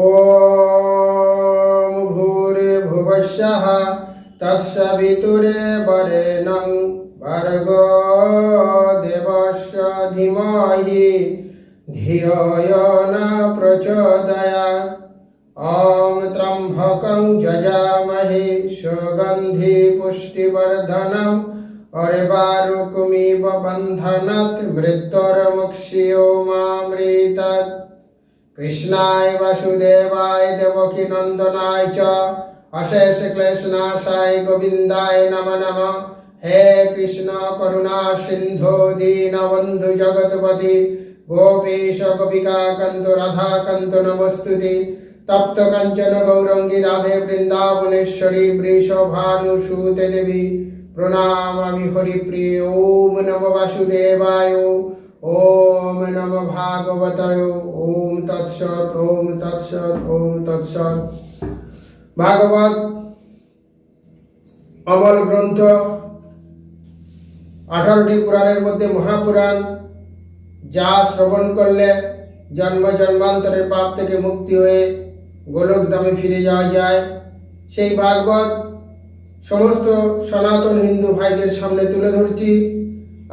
ॐ भूर्भुवस्सः तत्सवितुरेवरेणं भर्गो देवस्य धीमहि धियो यो न प्रचोदयात् ॐ त्र्यम्बकं जजामहे सुगन्धि पुष्टिवर्धनम् अर्वारुकमिव बन्धनात् मृत्युर्मुक्ष्यो मामृतात् কৃষ্ণায় বাসুদেবায় দেবকী নন্দনায় চ। অশেষ ক্লেশনাশায় গোবিন্দায় নম নম। হে কৃষ্ণ করুণা সিন্ধু দীনবন্ধু জগৎপতি। গোপীশ গোপিকা কান্ত রাধা কান্ত নমস্তুতি। তপ্ত কাঞ্চন গৌরঙ্গী রাধে বৃন্দাবনেশ্বরী বৃষভানুসূতে দেবী। প্রণামামি হরিপ্রিয়, ওম নম বাসুদেবায়। ওম নম ভাগবতয়, ওম তৎসৎ ওম তৎসৎ ওম তৎসৎ। ভাগবত অমল গ্রন্থ, আঠারোটি পুরাণের মধ্যে মহাপুরাণ, যা শ্রবণ করলে জন্ম জন্মান্তরের পাপ থেকে মুক্তি হয়ে গোলক ধামে ফিরে যাওয়া যায়। সেই ভাগবত সমস্ত সনাতন হিন্দু ভাইদের সামনে তুলে ধরছি।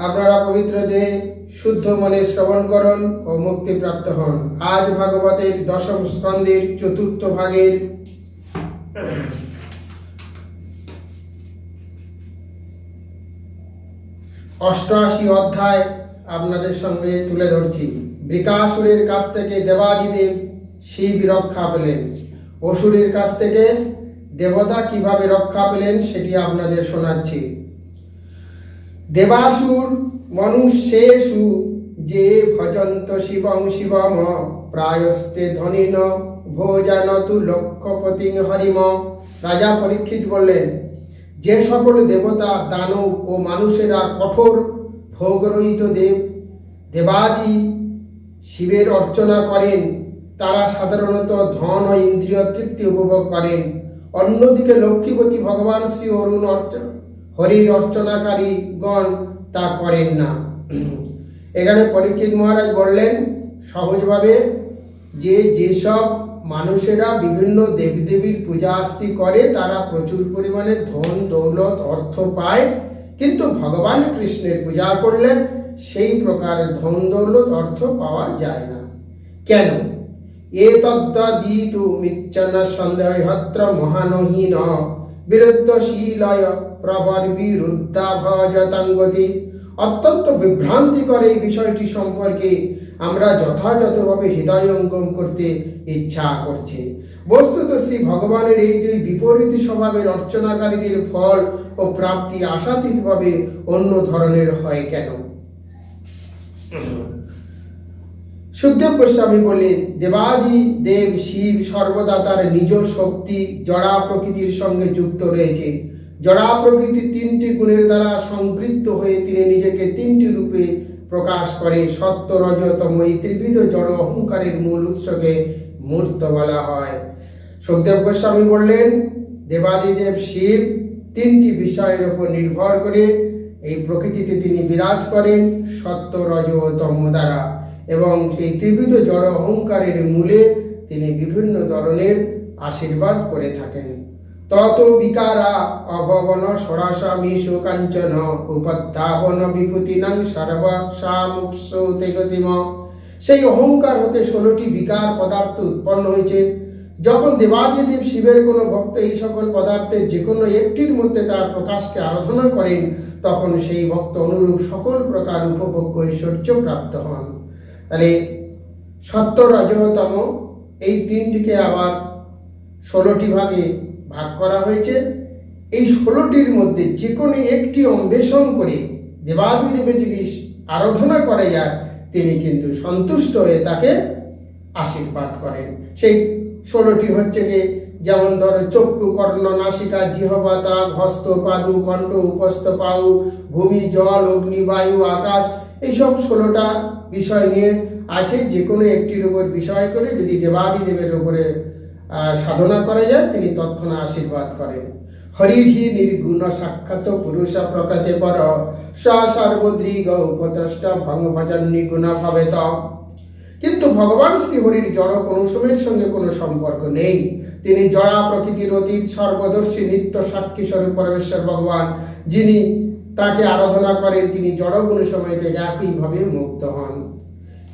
আপনারা পবিত্র দেহে শুদ্ধ মনে শ্রবণ করুন ও মুক্তি প্রাপ্ত হন। আজ ভাগবতের দশম স্কন্দের চতুর্থ ভাগের অষ্টআশি অধ্যায় আপনাদের সঙ্গে তুলে ধরছি। বৃকাসুরের কাছ থেকে দেবাদিদেব শিব রক্ষা পেলেন। অসুরের কাছ থেকে দেবতা কীভাবে রক্ষা পেলেন সেটি আপনাদের শোনাচ্ছি। দেবাসুর মনুষ্যেষু যে ভজন্ত শিবং শিবম প্রায়স্তে ধনিন ভোজানতু লক্ষপতি হরিম রাজা পরীক্ষিত বললেন, যে সকল দেবতা, দানব ও মানুষেরা কঠোর ভোগরহিত দেব, দেবাদি শিবের অর্চনা করেন, তারা সাধারণত ধন ও ইন্দ্রিয় তৃপ্তি উপভোগ করেন। অন্যদিকে লক্ষ্মীপতি ভগবান শ্রী অরুণ অর্চ, হরির অর্চনাকারী গণ তা করেন না। এখানে পরীক্ষিত মহারাজ বললেন, সহজভাবে যে যেসব মানুষেরা বিভিন্ন দেবদেবীর পূজা আস্তি করে, তারা প্রচুর পরিমাণে ধন, দৌলত, অর্থ পায়। কিন্তু ভগবান কৃষ্ণের পূজা করলে সেই প্রকার ধন, দৌলত, অর্থ পাওয়া যায় না। কেন? এ তদ্দিতু মিচ্ছন সন্দেহত্র মহানহীন বিরুদ্ধশীলয় প্রবর অত্যন্ত বিভ্রান্তিকর এই বিষয়টি সম্পর্কে আমরা যথাযথভাবে হৃদয়ঙ্গম করতে ইচ্ছা করছে। বস্তুত শ্রী ভগবানের এই দুই বিপরীত স্বভাবের অর্চনাকারীদের ফল ও প্রাপ্তি আশাতীতভাবে অন্য ধরনের হয় কেন? সুখদেব গোস্বামী বলেন দেবাদি দেব শিব সর্বদা তার নিজ শক্তি, জড়া প্রকৃতির সঙ্গে যুক্ত রয়েছে। জড়া প্রকৃতি তিনটি গুণের দ্বারা সংবৃত্ত হয়ে তিনি নিজেকে তিনটি রূপে প্রকাশ করে সত্য রজতম এই ত্রিবিধ, জড়, অহংকারের মূল উৎসকে মূর্ত বলা হয়। সুখদেব গোস্বামী বললেন, দেবাদিদেব শিব তিনটি বিষয়ের উপর নির্ভর করে এই প্রকৃতিতে তিনি বিরাজ করেন সত্য, রজ তম দ্বারা এবং সেই ত্রিবিধ, জড়, অহংকারের মূলে তিনি বিভিন্ন ধরনের আশীর্বাদ করে থাকেন। তত বিকারা অভবন সরাসা মিশু কাঞ্চন উপত্থাপন বিভূতিনাং সর্বসামুপসৌতে গতিম সেই অহংকার হতে ষোলোটি বিকার পদার্থ উৎপন্ন হয়েছে। যখন দেবাদিদেব শিবের কোনো ভক্ত এই সকল পদার্থের যে কোনো একটির মধ্যে তার প্রকাশকে আরাধনা করেন, তখন সেই ভক্ত অনুরূপ সকল প্রকার উপভোগ্য ঐশ্বর্য প্রাপ্ত হন। তাহলে সত্য রজতম, এই তিনটিকে আবার ষোলোটি ভাগে ভাগ করা হয়েছে। এই ষোলোটির মধ্যে যে কোনো একটি অন্বেষণ করে দেবাদিদেবে যদি আরাধনা করা যায়, তিনি কিন্তু সন্তুষ্ট হয়ে তাকে আশীর্বাদ করেন। সেই ষোলোটি হচ্ছে যে, যেমন ধরো চক্ষু কর্ণ নাসিকা, জিহবাতা, হস্ত পাদু, কণ্ঠ উপস্থ পাউ, ভূমি, জল, অগ্নি, বায়ু, আকাশ, এইসব ষোলোটা বিষয় নিয়ে আছে। যে কোনো একটির উপর বিষয় করে যদি দেবাদিদেবের উপরে সাধনা করা যায়, তিনি তৎক্ষণাৎ আশীর্বাদ করেন। হরিহি নির্গুণ সাক্ষাৎ পুরুষ প্রকৃতি পর স সর্বদ্রিগ উপদ্রষ্ট ভঙ্গ ভজন নিগুণ ভবেত। কিন্তু ভগবান শ্রীহরির জড় সময়ের সঙ্গে কোনো সম্পর্ক নেই। তিনি জড়া প্রকৃতির অতীত, সর্বদর্শী নিত্য সাক্ষী স্বরূপ পরমেশ্বর ভগবান, যিনি তাকে আরাধনা করেন, তিনি জড় কোনো সময় থেকে একইভাবে মুক্ত হন।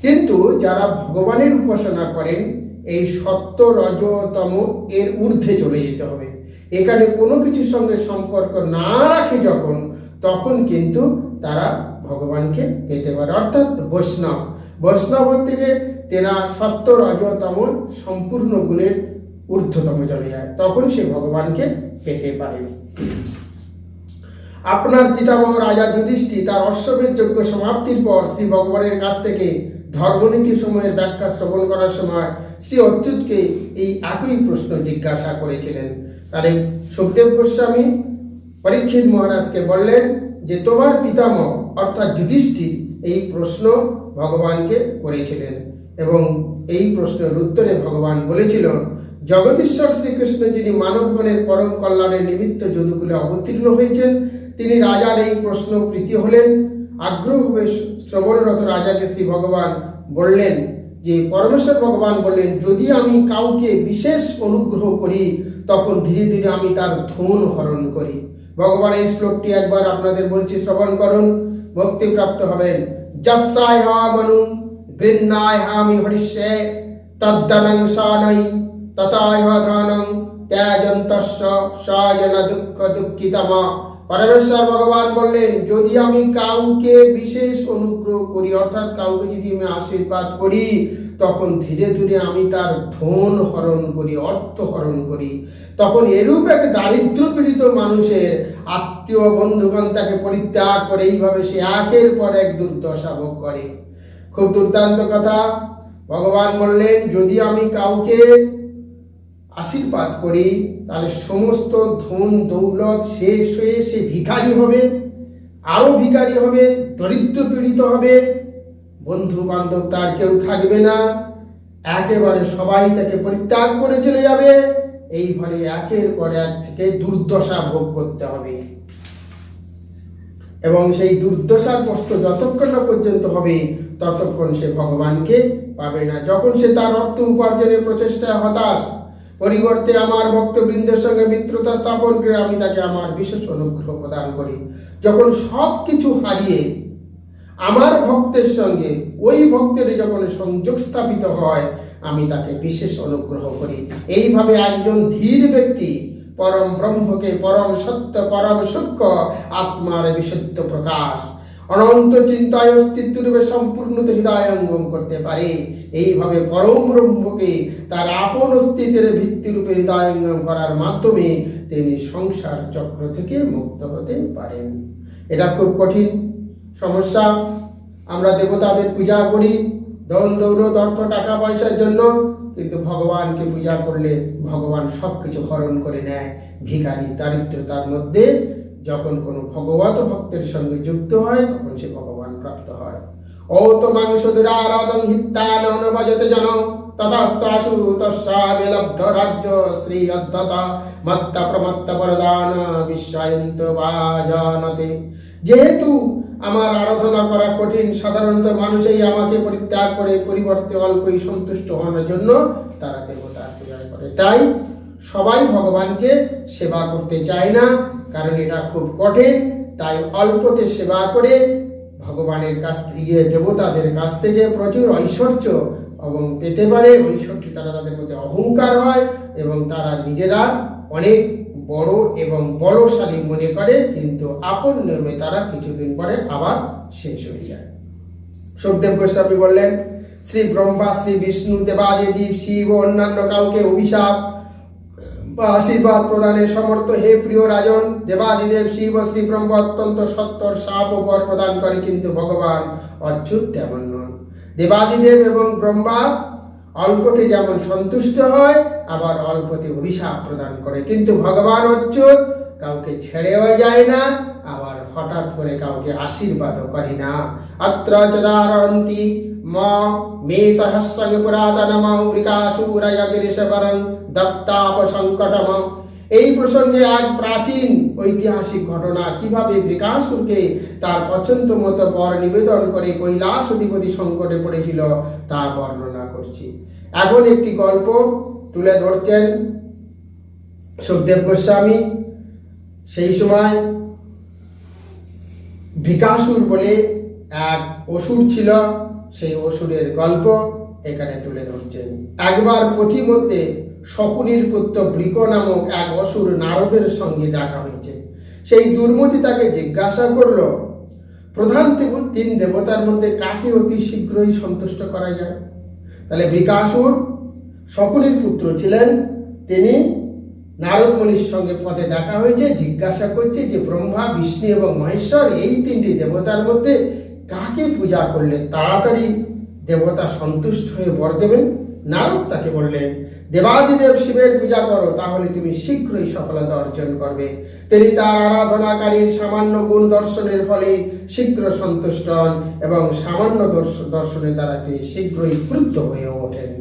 কিন্তু যারা ভগবানের উপাসনা করেন এই সত্য রজতম এর ঊর্ধ্বে চলে যেতে হবে। এখানে কোনো কিছুর সঙ্গে সম্পর্ক না রাখে যখন, তখন কিন্তু তারা ভগবানকে পেতে পারে। অর্থাৎ বৈষ্ণব। বৈষ্ণব থেকে তেনা সত্য রজতম সম্পূর্ণ গুণের ঊর্ধ্বতম চলে যায়। তখন সে ভগবানকে পেতে পারে। আপনার পিতামহ রাজা যুধিষ্ঠি তার অশ্বমেধ যজ্ঞ সমাপ্তির পর শ্রী ভগবানের কাছ থেকে ধর্মনীতি সময়ের ব্যাখ্যা শ্রবণ করার সময় শ্রী অচ্যুতকে এই একই প্রশ্ন জিজ্ঞাসা করেছিলেন। তারে সুখদেব গোস্বামী, পরীক্ষিত মহারাজকে বললেন যে, তোমার পিতামহ অর্থাৎ যুধিষ্ঠির এই প্রশ্ন ভগবানকে করেছিলেন এবং এই প্রশ্নের উত্তরে ভগবান বলেছিল, জগদীশ্বর শ্রীকৃষ্ণ যিনি মানবগণের পরম কল্যাণের নিমিত্ত যদুকুলে অবতীর্ণ হয়েছেন, তিনি রাজার এই প্রশ্ন প্রীতি হলেন। আগ্রহভাবে শ্রবণরত রাজাকে শ্রী ভগবান বললেন যে, পরমেশ্বর ভগবান বললেন, যদি আমি কাউকে বিশেষ অনুগ্রহ করি, তখন ধীরে ধীরে আমি তার ধন হরণ করি। ভগবান এই শ্লোকটি একবার আপনাদের বলছি, শ্রবণ করুন মুক্তিপ্রাপ্ত হবেন। যস্যায় হা মনু, গৃহ্ণায় হামি হরিষ্যে, তদ্দনং সানৈ তথায় ধনং ত্যাজন্তস্য সায়ন দুঃখ দুঃখিতমা। পরমেশ্বর ভগবান বললেন, যদি আমি কাউকে বিশেষ অনুগ্রহ করি, অর্থাৎ কাউকে যদি আমি আশীর্বাদ করি, তখন ধীরে ধীরে আমি তার ধন হরণ করি, অর্থ হরণ করি। তখন এরূপ এক দারিদ্র পীড়িত মানুষের আত্মীয় বন্ধুগণ তাকে পরিত্যাগ করে, এইভাবে সে একের পর এক দুর্দশা ভোগ করে। খুব দুর্দান্ত কথা। ভগবান বললেন, যদি আমি কাউকে আশীর্বাদ করি, তাহলে সমস্ত ধন দৌলত শেষ হয়ে সে ভিখারি হবে আরও ভিখারি হবে, দরিদ্র পীড়িত হবে। বন্ধু বান্ধব তার কেউ থাকবে না, একেবারে সবাই তাকে পরিত্যাগ করে চলে যাবে। এইভাবে একের পর এক থেকে দুর্দশা ভোগ করতে হবে। এবং সেই দুর্দশার কষ্ট যতক্ষণ না পর্যন্ত হবে, ততক্ষণ সে ভগবানকে পাবে না। যখন সে তার অর্থ উপার্জনের প্রচেষ্টায় হতাশ পরিবর্তে আমার ভক্তবৃন্দের সঙ্গে মিত্রতা স্থাপন করে আমি তাকে আমার বিশেষ অনুগ্রহ প্রদান করি। যখন সব কিছু হারিয়ে আমার ভক্তের সঙ্গে, ওই ভক্তের যখন সংযোগ স্থাপিত হয়, আমি তাকে বিশেষ অনুগ্রহ করি। এইভাবে একজন ধীর ব্যক্তি, পরম ব্রহ্মকে পরম সত্য, পরম সূক্ষ্ম, আত্মার বিশুদ্ধ প্রকাশ অনন্ত চিন্তায় অস্তিত্ব রূপে সম্পূর্ণত হৃদয়ঙ্গম করতে পারে। এইভাবে পরম ব্রহ্মকে তার আপন অস্তিত্বের ভিত্তি ভিত্তিরূপে হৃদয়ঙ্গম করার মাধ্যমে তিনি সংসার চক্র থেকে মুক্ত হতে পারেন। এটা খুব কঠিন সমস্যা। আমরা দেবতাদের পূজা করি দন দৌলত, অর্থ, টাকা, পয়সার জন্য, কিন্তু ভগবানকে পূজা করলে ভগবান সব কিছু হরণ করে নেয়। ভিখারি, দারিদ্রতার মধ্যে যখন কোনো ভগবত ভক্তের সঙ্গে যুক্ত হয়, তখন সে ভগবান প্রাপ্ত হয়। ও তো মাংস জন রাজ্য শ্রী অধ্যতা মত্তা বিশ্বায়ন্ত বা যেহেতু আমার আরাধনা করা কঠিন, সাধারণত মানুষই আমাকে পরিত্যাগ করে পরিবর্তে অল্পই সন্তুষ্ট হওয়ার জন্য তারা দেবতার পূজা করে তাই সবাই ভগবানকে সেবা করতে চায় না কারণ এটা খুব কঠিন, তাই অল্পতে সেবা করে ভগবানের কাছ থেকে দেবতাদের কাছ থেকে প্রচুর ঐশ্বর্য এবং পেতে পারে। ঐশ্বর্য তারা তাদের মধ্যে অহংকার হয় এবং তারা নিজেরা অনেক বড় এবং বড়শালী মনে করে, কিন্তু আপন নিয়মে তারা কিছুদিন পরে আবার শেষ হয়ে যায়। সুখদেব গোস্বামী বললেন, শ্রী ব্রহ্মা, শ্রী বিষ্ণু, দেবাদিদেব, শিব অন্যান্য কাউকে অভিশাপ আশীর্বাদ প্রদানের সমর্থ হে প্রিয় রাজন, দেবাদিদেব শিব শ্রী ব্রহ্ম অত্যন্ত সত্তর সাপ ও বর প্রদান করে কিন্তু ভগবান অচ্যুত তেমন নন। দেবাদিদেব এবং ব্রহ্মা অল্পতে যেমন সন্তুষ্ট হয়, আবার অল্পতে অভিশাপ প্রদান করে। কিন্তু ভগবান অচ্যুত, কাউকে ছেড়েও যায় না, আবার হঠাৎ করে কাউকে আশীর্বাদও করে না। অত্র ম মেতহস্সং পুরাতনম বৃকাসুরয় গিরিশবরং দত্তাপ সংকটম এই প্রসঙ্গে এক প্রাচীন ঐতিহাসিক ঘটনা কীভাবে বৃকাসুরকে তার পছন্দ মতো বর নিবেদন করে কৈলাস অধিপতি সংকটে পড়েছিল তা বর্ণনা করছি। এখন একটি গল্প তুলে ধরছেন সুখদেব গোস্বামী। সেই সময় ভিকাসুর বলে এক অসুর ছিল। সেই অসুরের গল্প এখানে তুলে ধরছেন। একবার পথিমধ্যে শকুনির পুত্র বৃক নামক এক অসুর নারদের সঙ্গে দেখা হয়েছে। সেই দুর্মতি তাকে জিজ্ঞাসা করল, প্রধান তিন দেবতার মধ্যে কাকে অতি শীঘ্রই সন্তুষ্ট করা যায়? তাহলে বিকাসুর শকুনির পুত্র ছিলেন তিনি। নারদ মুনির সঙ্গে পথে দেখা হয়েছে, জিজ্ঞাসা করছে যে ব্রহ্মা, বিষ্ণু এবং মহেশ্বর এই তিনটি দেবতার মধ্যে কাকে পূজা করলে তাড়াতাড়ি দেবতা সন্তুষ্ট হয়ে বর দেবেন? নারদ তাকে বললেন, দেবাদিদেব শিবের পূজা করো, তাহলে তুমি শীঘ্রই সফলতা অর্জন করবে। তিনি তার আরাধনাকারীর সামান্য গুণ দর্শনের ফলে শীঘ্র সন্তুষ্ট হন এবং সামান্য দর্শনের দ্বারা তিনি শীঘ্রই ক্রুদ্ধ হয়ে ওঠেন।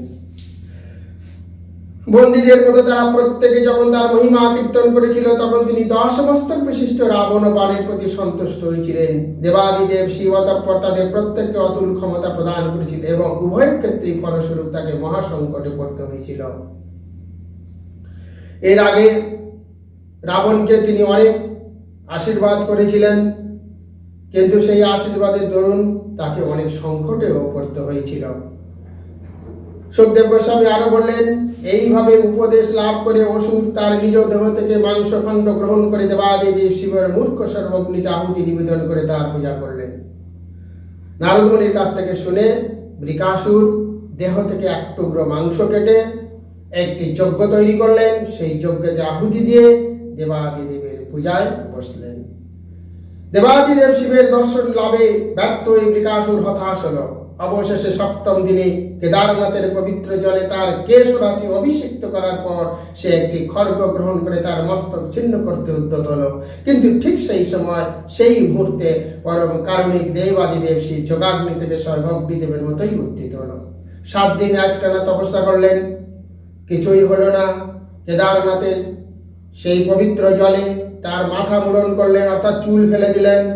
বন্দীদের মতো তারা প্রত্যেকে যখন তার মহিমা কীর্তন করেছিল, তখন তিনি দশ মস্তক বিশিষ্ট রাবণ বাণের প্রতি সন্তুষ্ট হয়েছিলেন। দেবাদিদেব শিব অতঃপর তাদের প্রত্যেককে অতুল ক্ষমতা প্রদান করেছিলেন এবং উভয় ক্ষেত্রেই ফলস্বরূপ তাকে মহাসংকটে পড়তে হয়েছিল। এর আগে রাবণকে তিনি অনেক আশীর্বাদ করেছিলেন, কিন্তু সেই আশীর্বাদের দরুন তাকে অনেক সংকটেও পড়তে হয়েছিল। সুখদেব গোস্বামী আরও বললেন, এইভাবে উপদেশ লাভ করে অসুর তার নিজ দেহ থেকে মাংস খণ্ড গ্রহণ করে দেবাদিদেব শিবের মূর্খ সর্বগ্নিতে আহুতি নিবেদন করে তার পূজা করলেন। নারদমণির কাছ থেকে শুনে বৃকাসুর দেহ থেকে এক টুকরো মাংস কেটে একটি যজ্ঞ তৈরি করলেন। সেই যজ্ঞতে আহুতি দিয়ে দেবাদি দেবের পূজায় বসলেন। দেবাদিদেব শিবের দর্শন লাভে ব্যর্থ এই বৃকাসুর হতাশ হল। অবশেষে সপ্তম দিনে কেদারনাথের পবিত্র জলে তার কেশ রাশি অভিষিক্ত করার পর সে একটি খড়গ গ্রহণ করে তার মস্তক ছিন্ন করতে উদ্যত হলো। কিন্তু ঠিক সেই সময় সেই মুহূর্তে পরম কারণিক দেবাদিদেব সেই যোগাগ্নি থেকে অগ্নিদেবের মতোই উত্থিত হলো। সাত দিন একটানা তপস্যা করলেন। কিছুই হলো না। কেদারনাথের সেই পবিত্র জলে তার মাথা মুড়ন করলেন, অর্থাৎ চুল ফেলে দিলেন।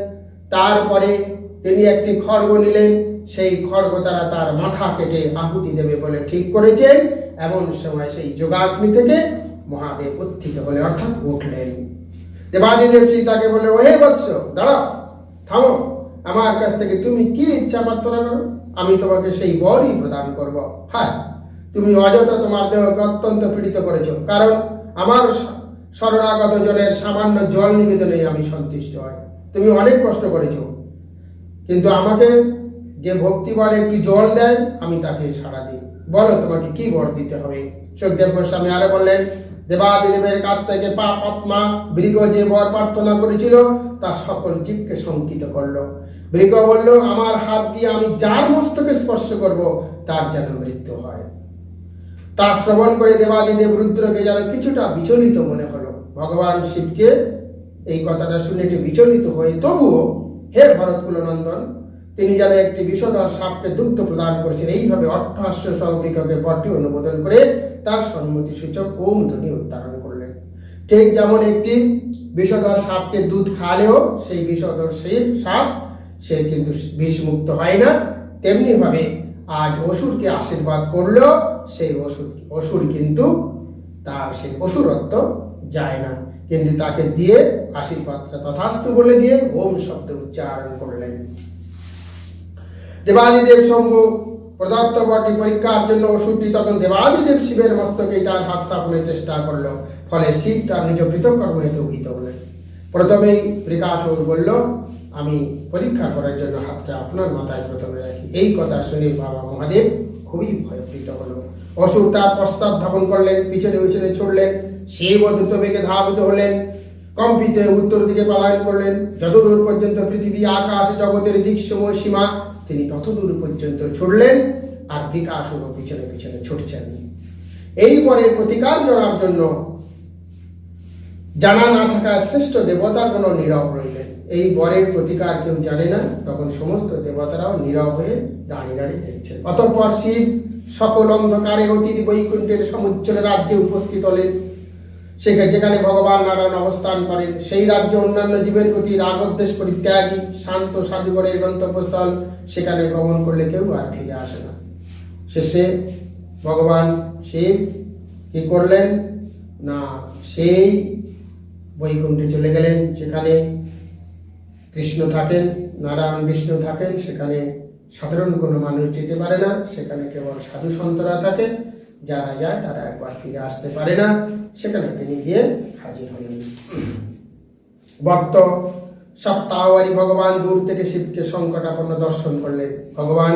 তারপরে তিনি একটি খড়গ নিলেন। সেই খড়গ তারা তার মাথা কেটে আহুতি দেবে বলে ঠিক করেছেন। এমন সময় সেই যোগাগ্নি থেকে মহাদেব উত্থিত হলে অর্থাৎ উঠলেন। দেবাদিদেব সীতাকে বলে ওহে বৎস, দাঁড়াও, থামো। আমার কাছ থেকে তুমি কি ইচ্ছা প্রার্থনা করো? আমি তোমাকে সেই বরই প্রদান করব। হ্যাঁ তুমি অযথা তোমার দেহকে অত্যন্ত পীড়িত করেছ। কারণ আমার শরণাগত জনের সামান্য জল নিবেদনেই আমি সন্তুষ্ট হয় তুমি অনেক কষ্ট করেছ। কিন্তু আমাকে যে ভক্তিবর একটু জল দেয়, আমি তাকে সাড়া দিই। বলো তোমাকে কি বর দিতে হবে? সুখদেব গোস্বামী আরও বললেন, দেবাদিদেবের কাছ থেকে পা পদ্মা বৃগ যে বর প্রার্থনা করেছিল, তা সকল জীবকে শঙ্কিত করল। বৃগ বলল, আমার হাত দিয়ে আমি যার মস্তকে স্পর্শ করব, তার যেন মৃত্যু হয়। তা শ্রবণ করে দেবাদিদেব রুদ্রকে যেন কিছুটা বিচলিত মনে হলো। ভগবান শিবকে এই কথাটা শুনে একটু বিচলিত হয়ে, তবুও, হে ভরতকুল নন্দন তিনি যেন একটি বিষধর সাপকে দুগ্ধ প্রদান করেছেন। এইভাবে অট্টহাস্য সহবৃককে বরটি অনুমোদন করে তার সম্মতি সূচক ওম ধ্বনি উচ্চারণ করলেন। ঠিক যেমন একটি বিষধর সাপকে দুধ খাওয়ালেও সেই বিষধর সেই সাপ সে কিন্তু বিষমুক্ত হয় না। তেমনি ভাবে আজ অসুরকে আশীর্বাদ করলেও সেই অসুর অসুর কিন্তু তার সেই অসুরত্ব যায় না। কিন্তু তাকে দিয়ে আশীর্বাদটা তথাস্তু বলে দিয়ে ওম শব্দ উচ্চারণ করলেন। দেবাদিদেব শম্ভু প্রদত্ত বটি পরীক্ষার জন্য অসুরটি তখন দেবাদিদেব শিবের মস্তকে তার হাত স্থাপনের চেষ্টা করল। ফলে শিব তার নিজ কর্ম হেতু ভীত হলেন। প্রথমেই ত্রিকাসুর বলল, আমি পরীক্ষা করার জন্য হাতটা আপনার মাথায় প্রথমে রাখি। এই কথা শুনে বাবা মহাদেব খুবই ভয়ভীত হলো। অসুর তার প্রস্তাব ধাপন করলেন, পিছনে পিছনে ছুটলেন, শিব দ্রুত বেগে ধাবিত হলেন, কম্পিত উত্তর দিকে পলায়ন করলেন। যতদূর পর্যন্ত পৃথিবী, আকাশ, জগতের দিক সময় সীমা তিনি ততদূর পর্যন্ত ছুটলেন আর বিকাশও পিছনে পিছনে ছুটছেন। এই পরের প্রতিকার জনার জন্য জানা না থাকা শ্রেষ্ঠ দেবতা কোনো নীরব রইলেন। এই বরের প্রতিকার কেউ জানে না, তখন সমস্ত দেবতারাও নীরব হয়ে দাঁড়িয়ে দাঁড়িয়ে দেখছেন। অতঃপর শিব সকল অন্ধকারে অতীত বৈকুণ্ঠের সমুজ্জ্বল রাজ্যে উপস্থিত হলেন। যেখানে ভগবান নারায়ণ অবস্থান করেন, সেই রাজ্য অন্যান্য জীবের প্রতি রাগদ্বেষ পরিত্যাগী, শান্ত সাধুগণের গন্তব্যস্থল, সেখানে গমন করলে কেউ আর ফিরে আসে না। শেষে ভগবান শিব কি করলেন? না, সেই বৈকুণ্ঠে চলে গেলেন, যেখানে কৃষ্ণ থাকেন, নারায়ণ বিষ্ণু থাকেন, সেখানে সাধারণ কোনো মানুষ যেতে পারে না, সেখানে কেবল সাধু সন্তরা থাকে। যারা যায় তারা একবার ফিরে আসতে পারে না। সেখানে তিনি গিয়ে হাজির হলেন। ভক্ত সপ্তাহবারী ভগবান দূর থেকে শিবকে সংকটাপন্ন দর্শন করলেন ভগবান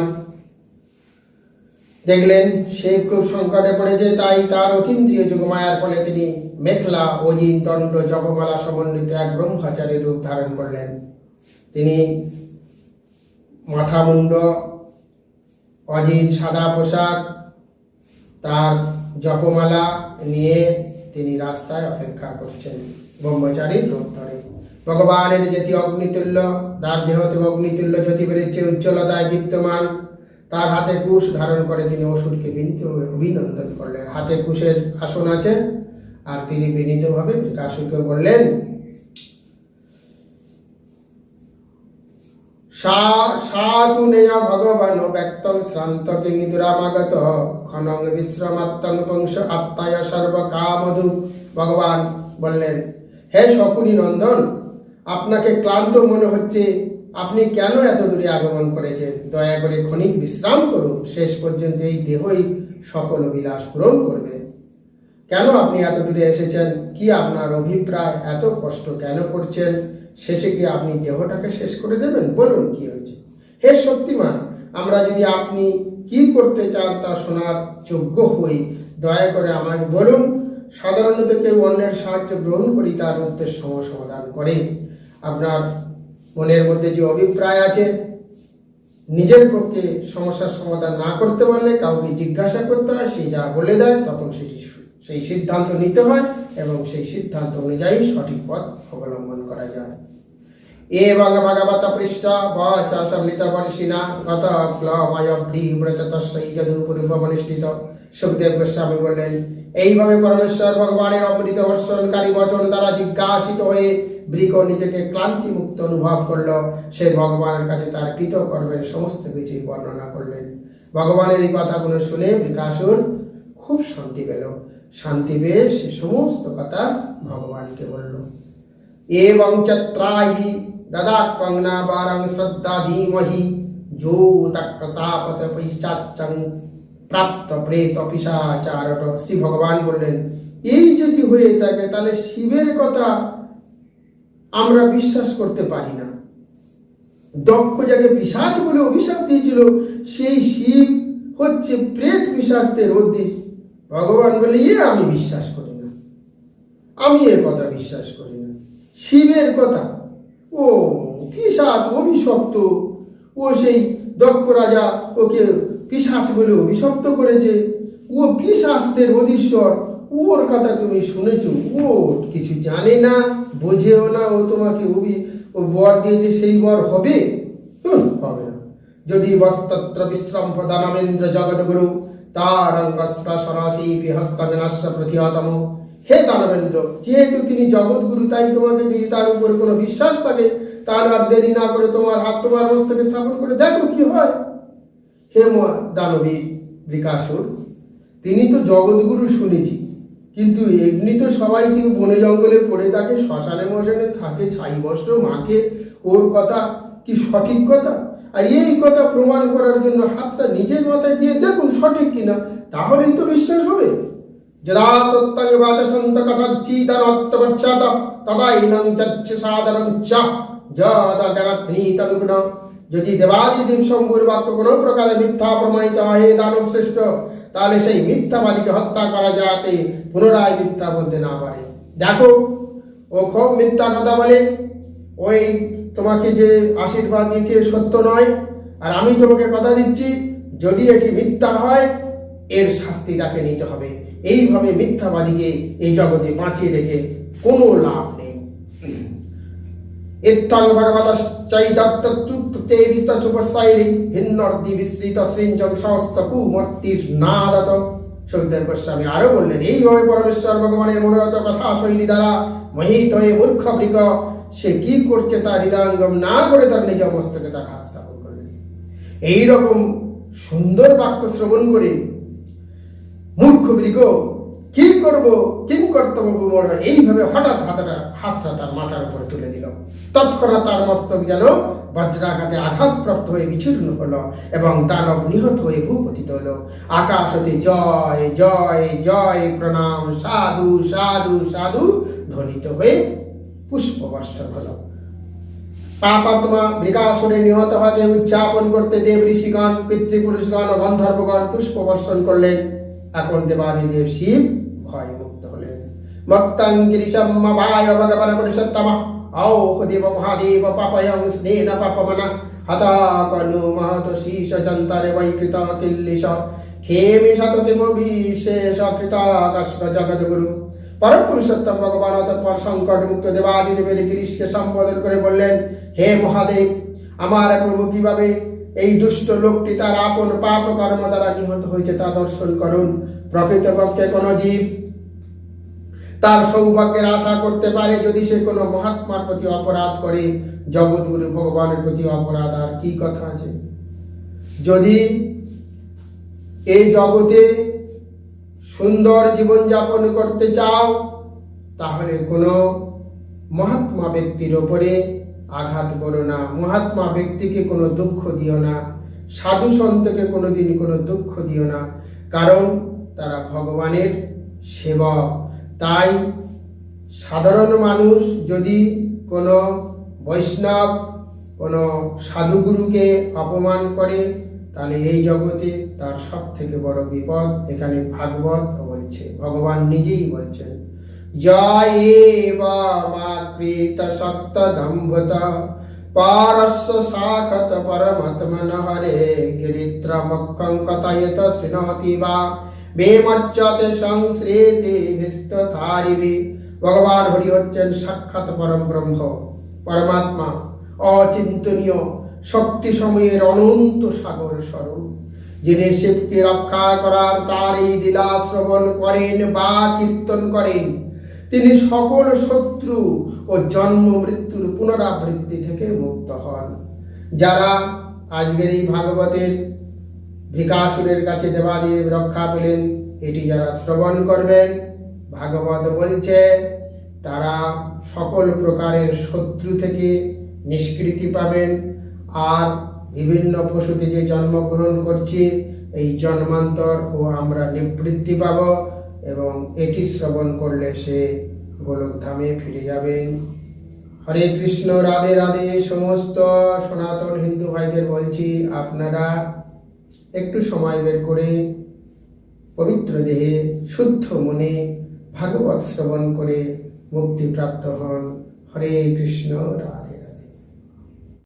দেখলেন শিব খুব সংকটে পড়েছে, তাই তার অতীন্দ্রিয় যুগমায়ার ফলে তিনি মেঘলা অজিন দণ্ড, জপমালা সমন্বিত এক ব্রহ্মচারী রূপ ধারণ করলেন। তিনি মাথা মুন্ড অজিন সাদা পোশাক তার জপমালা নিয়ে তিনি রাস্তায় অপেক্ষা করছেন। ব্রহ্মচারীর রূপ ধরে। ভগবানের যেটি অগ্নিতুল্য, তার দেহতে অগ্নিতুল্য জ্যোতি বেড়েছে উজ্জ্বলতায় দীপ্তমান। তার হাতে কুশ ধারণ করে তিনি অসুরকে বিনীত অভিনন্দন করলেন। হাতে কুশের আসন আছে, আর তিনি বিনীতভাবে বিকাশুকে বললেন সা সাতুনেয় ভগবান ব্যক্তং শ্রান্ত কিমিদুরামাগত খনং বিশ্রমাত্তং বংশ আত্মায় সর্বকামধু। ভগবান বললেন, হে শকুনি নন্দন, আপনাকে ক্লান্ত মনে হচ্ছে, আপনি কেন এত দূরে আগমন করেছেন? দয়া করে ক্ষণিক বিশ্রাম করুন, শেষ পর্যন্ত এই দেহই সকল অভিলাষ পূরণ করবে। কেন আপনি এত দূরে এসেছেন? কি আপনার অভিপ্রায়? এত কষ্ট কেন করছেন? শেষে কি আপনি দেহটাকে শেষ করে দেবেন? বলুন কি হয়েছে? হে শক্তিমান, আমরা যদি আপনি কি করতে চান তা শোনার যোগ্য হই, দয়া করে আমাকে বলুন। সাধারণত কেউ অন্যের সাহায্য গ্রহণ করি, তার উদ্দেশ্য সমাধান করে। আপনার মনের মধ্যে যে অভিপ্রায় আছে, নিজের পক্ষে সমস্যার সমাধান না করতে পারলে কাউকে জিজ্ঞাসা করতে হয়, সে যা বলে দেয়, তখন সেটি সেই সিদ্ধান্ত নিতে হয়। এবং সেই সিদ্ধান্ত অনুযায়ী সঠিক পথ অবলম্বন করা যায়। এ এবং ভগবত পৃষ্ঠ বাচা সমৃত বর্ষিণা গত ক্লময় ব্রীব্রত তস্যই যদু পূর্বমনুষ্ঠিত সুখদেব গোস্বামী বললেন, এইভাবে পরমেশ্বর ভগবানের অমৃত বর্ষণকারী বচন দ্বারা জিজ্ঞাসিত হয়ে বৃক নিজেকে ক্লান্তি মুক্ত অনুভব করল। সে ভগবানের কাছে তার কৃত কৃতকর্মের সমস্ত কিছুই বর্ণনা করলেন। ভগবানের এই কথাগুলো শুনে বৃকাসুর খুব শান্তি পেল। শান্তি পেয়ে সে সমস্ত কথা ভগবানকে বলল। এবং চত্রাহি দদাত্বং না বারং শ্রদ্ধা ধীমহি যো তক্কসাপত পৈশাচ্চং প্রাপ্ত প্রেত পিসাচারট শ্রী ভগবান বললেন, এই যদি হয়ে থাকে তাহলে শিবের কথা আমরা বিশ্বাস করতে পারি না। দক্ষ যাকে পিসাচ বলে অভিশাপ দিয়েছিল, সেই শিব হচ্ছে প্রেত পিসাচদের অধিক ভগবান বলে ইয়ে আমি বিশ্বাস করি না। আমি এ কথা বিশ্বাস করি না। শিবের কথা। ও পিসাচ অভিশপ্ত। ও সেই দক্ষ রাজা, ওকে পিসাচ বলে অভিশপ্ত করেছে। ও পিসাচদের অধীশ্বর। ওর কথা তুমি শুনেছ? ও কিছু জানে না, বোঝেও না, ও তোমাকে অভি, ও বর দিয়েছে, সেই বর হবে? হবে না। যদি বস্তত্র বিশ্রাম দানবেন্দ্র জগৎগুরু তার প্রথিয়তম হে দানবেন্দ্র, যেহেতু তিনি জগৎগুরু, তাই তোমাকে যদি তার উপর কোনো বিশ্বাস থাকে, তাহলে আর দেরি না করে তোমার হাত তোমার মস্তকে স্থাপন করে দেখো কি হয়। হে দানবীর বিকাশুর, তিনি তো জগৎগুরু শুনেছি, কিন্তু এমনি তো সবাই কেউ বনে জঙ্গলে পড়ে থাকে, শ্মশানে মশানে থাকে, ছাই বস্ত্র মাকে, ওর কথা কি সঠিক কথা? আর এই কথা প্রমাণ করার জন্য হাতটা নিজের মাথায় দিয়ে দেখুন সঠিক কিনা, তাহলেই তো বিশ্বাস হবে। যদা সত্যং বাচসন্ত কথাচ্ছিদানত্তপশ্চাৎ তদা ইনং যাচ্ছে সাধারণ চা। যদা জ্ঞানাত্মীতনুগুণ যদি দেবাদিদেব শম্ভুর বাক্য কোনো প্রকারে মিথ্যা প্রমাণিত হয় দানব শ্রেষ্ঠ, তাহলে সেই মিথ্যাবাদীকে হত্যা করা যাতে পুনরায় মিথ্যা বলতে না পারে। দেখো, ও খুব মিথ্যা কথা বলে ওই তোমাকে যে আশীর্বাদ দিয়েছে সত্য নয়। আর আমি তোমাকে কথা দিচ্ছি, যদি এটি মিথ্যা হয়, এর শাস্তি তাকে নিতে হবে। এইভাবে মিথ্যাবাদীকে এই জগতে বাঁচিয়ে রেখে কোনো লাভ নেই। বিস্তৃত সমস্ত আরও বললেন, এইভাবে পরমেশ্বর ভগবানের মনোরথ কথা শৈলী দ্বারা মোহিত হয়ে মূর্খ বৃক সে কি করছে তার হৃদয়ঙ্গম না করে তার নিজ মস্তকে তার হাত স্থাপন করলেন। এইরকম সুন্দর বাক্য শ্রবণ করে মূর্খ বৃগ কি করব, কিং কর্তব্য গুমর এইভাবে হঠাৎ হাতটা হাতটা তার মাথার উপরে তুলে দিল। তৎক্ষণাৎ তার মস্তক যেন বজ্রাঘাতে আঘাতপ্রাপ্ত হয়ে বিচ্ছিন্ন হলো এবং দানব নিহত হয়ে ভূপতিত হলো। আকাশ হতে জয় জয় জয়, প্রণাম, সাধু সাধু সাধু, ধ্বনিত হয়ে পুষ্প বর্ষণ হলো পাপাত্মা বিকাশনে নিহত হতে উদযাপন করতে দেব ঋষিগণ, পিতৃপুরুষগণ ও গন্ধর্বগণ পুষ্প বর্ষণ করলেন। এখন দেবাদিদেব শিব ভয় মুক্ত হলেন মক্তাং গিরিশম্মায় ভগবান পুরুষোত্তম। ঔ দেব মহাদেব পাপয়ং স্নেন পাপমনা। হতা কনু মহত শীষ যন্তরে বৈকৃত কিল্লিশ। খেমি শতকিম বিশেষ কৃত কষ্ট জগৎগুরু পরম পুরুষোত্তম ভগবান অতঃপর সংকট মুক্ত দেবাদিদেবের গিরিশকে সম্বোধন করে বললেন, হে মহাদেব, আমার প্রভু কীভাবে এই দুষ্ট লোকটি তার আপন পাপ কর্ম দ্বারা নিহত হয়েছে তা দর্শন করুন। প্রকৃতপক্ষে কোন জীব তার সৌভাগ্যের আশা করতে পারে যদি সে কোনো মহাত্মার প্রতি অপরাধ করে। জগৎগুরু ভগবানের প্রতি অপরাধ, আর কি কথা আছে? যদি এই জগতে সুন্দর জীবনযাপন করতে চাও, তাহলে কোনো মহাত্মা ব্যক্তির ওপরে আঘাত করো না। মহাত্মা ব্যক্তিকে কোনো দুঃখ দিও না। সাধু সন্তকে কোনো দিন কোনো দুঃখ দিও না। কারণ তারা ভগবানের সেবক। তাই সাধারণ মানুষ যদি কোনো বৈষ্ণব, কোনো সাধুগুরুকে অপমান করে তাহলে এই জগতে তার সব থেকে বড় বিপদ এখানে ভাগবত বলছে, ভগবান নিজেই বলছেন পারস্য পরমাত্মন হরে বা ভগবান হরি হচ্ছেন সাক্ষাৎ পরম ব্রহ্ম, পরমাত্মা, অচিন্তনীয় শক্তি সময়ের অনন্ত সাগর স্বরূপ। যিনি শিবকে রক্ষা করার তার এই লীলা শ্রবণ করেন বা কীর্তন করেন, তিনি সকল শত্রু ও জন্ম মৃত্যুর পুনরাবৃত্তি থেকে মুক্ত হন। যারা আজকের এই ভাগবতের ভিকাসুরের কাছে দেবাদেব রক্ষা পেলেন, এটি যারা শ্রবণ করবেন, ভাগবত বলছে, তারা সকল প্রকারের শত্রু থেকে নিষ্কৃতি পাবেন। আর বিভিন্ন পশুতে যে জন্মগ্রহণ করছি, এই জন্মান্তর ও আমরা নিবৃত্তি পাব এবং এটি শ্রবণ করলে সে গোলকধামে ফিরে যাবেন হরে কৃষ্ণ, রাধে রাধে, সমস্ত সনাতন হিন্দু ভাইদের বলছি, আপনারা একটু সময় বের করে পবিত্র দেহে, শুদ্ধ মনে ভাগবত শ্রবণ করে মুক্তিপ্রাপ্ত হন। হরে কৃষ্ণ, রাধে